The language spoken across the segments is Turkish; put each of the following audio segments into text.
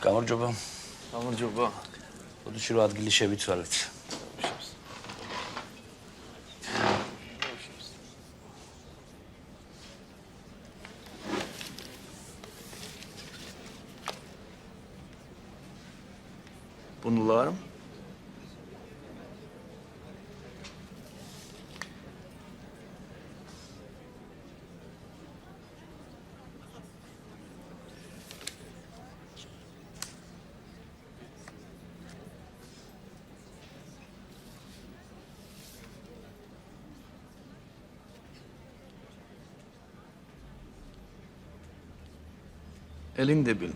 Kamur cobam. Kamur cobam. Konuşur ad gilişe bit var et. Bunlar mı? Elinde bil.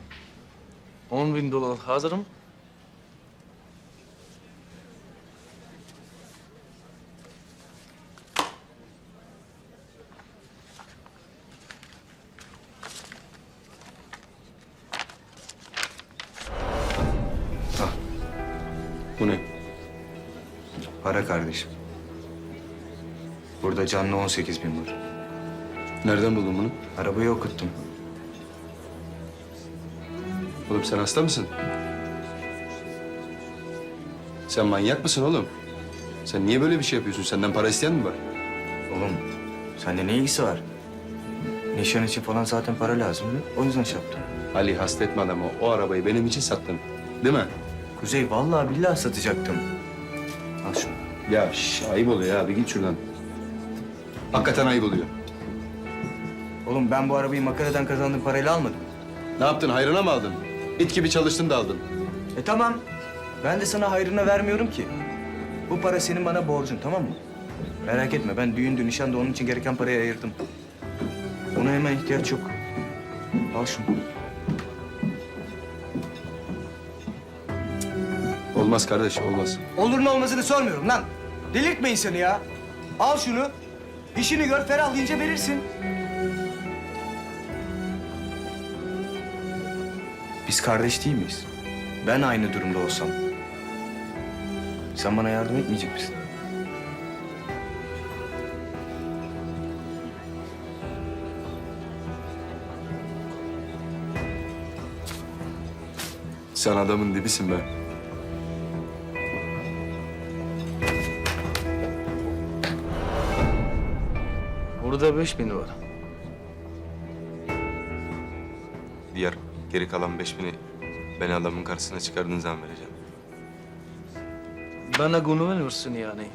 10 bin dolar hazırım. Bu ne? Para kardeşim. Burada canlı 18 bin var. Nereden buldun bunu? Arabayı okuttum. Oğlum sen hasta mısın? Sen manyak mısın oğlum? Sen niye böyle bir şey yapıyorsun? Senden para isteyen mi var? Oğlum sende ne ilgisi var? Nişan için falan zaten para lazımdı. O yüzden şey yaptım. Ali hasta etme adamı. O arabayı benim için sattın. Değil mi? Kuzey vallahi billahi satacaktım. Al şunu. Ya şş, ayıp oluyor ya. Bir git şuradan. Hakikaten ayıp oluyor. Oğlum ben bu arabayı makaradan kazandığım parayla almadım. Ne yaptın? Hayrına mı aldın? İt gibi çalıştın da aldın. E tamam. Ben de sana hayrına vermiyorum ki. Bu para senin bana borcun tamam mı? Merak etme ben düğündü nişanda onun için gereken parayı ayırdım. Ona hemen ihtiyaç yok. Al şunu. Olmaz kardeş, olmaz. Olur mu olmazını sormuyorum lan. Delirtme insanı ya. Al şunu. İşini gör ferahlayınca verirsin. Biz kardeş değil miyiz? Ben aynı durumda olsam. Sen bana yardım etmeyecek misin? Sen adamın dibisin be. burada beş bin var. Geri kalan beş bini beni adamın karşısına çıkardığın zaman vereceğim. Bana güvenmiyorsun yani.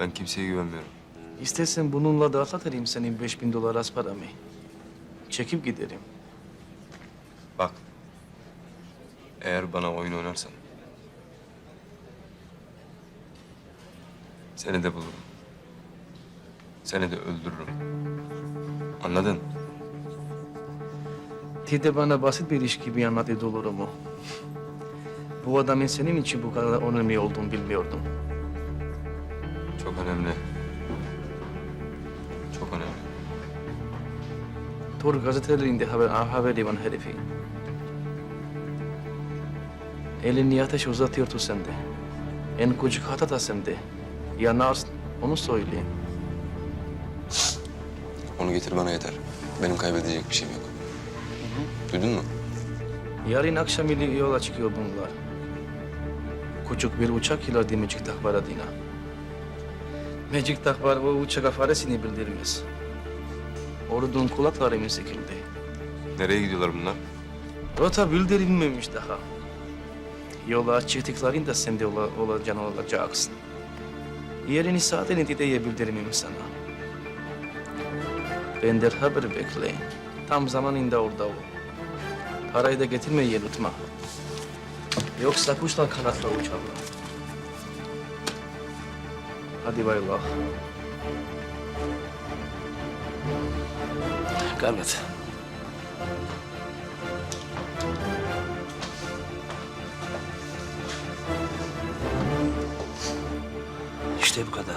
Ben kimseye güvenmiyorum. İstersen bununla da atlatırım senin beş bin dolar az paramı. Çekip giderim. Bak. Eğer bana oyun oynarsan... Seni de bulurum. Seni de öldürürüm. Anladın? Tide bana basit bir iş gibi anlattı dolurumu. Bu adamın senin için bu kadar önemli olduğunu bilmiyordum. Çok önemli. Çok önemli. Tor gazetelerinde haber, haberi var herifi. Elini ateş uzatıyordu sende. En küçük hata da sende. Yanarsın, onu söyleyeyim. Onu getir bana yeter. Benim kaybedecek bir şeyim yok. Duydun mu? Yarın akşam ili yola çıkıyor bunlar. Küçük bir uçak ile Magic Takbar adına. Magic Takbar o uçağa faresini bildirmez. Ordunun kulakları mı sıkıldı? Nereye gidiyorlar bunlar? Rota bildirilmemiş daha. Yola çıktıklarında sen de ola, olacağını olacaksın. Yerini saatini dedeye bildirmem sana. Benden haber bekleyin. Tam zamanında orada ol. Parayı da getirme yırtma. Yoksa kuştan kanatla uçarlar. Hadi bay Allah. Garnet. İşte bu kadar.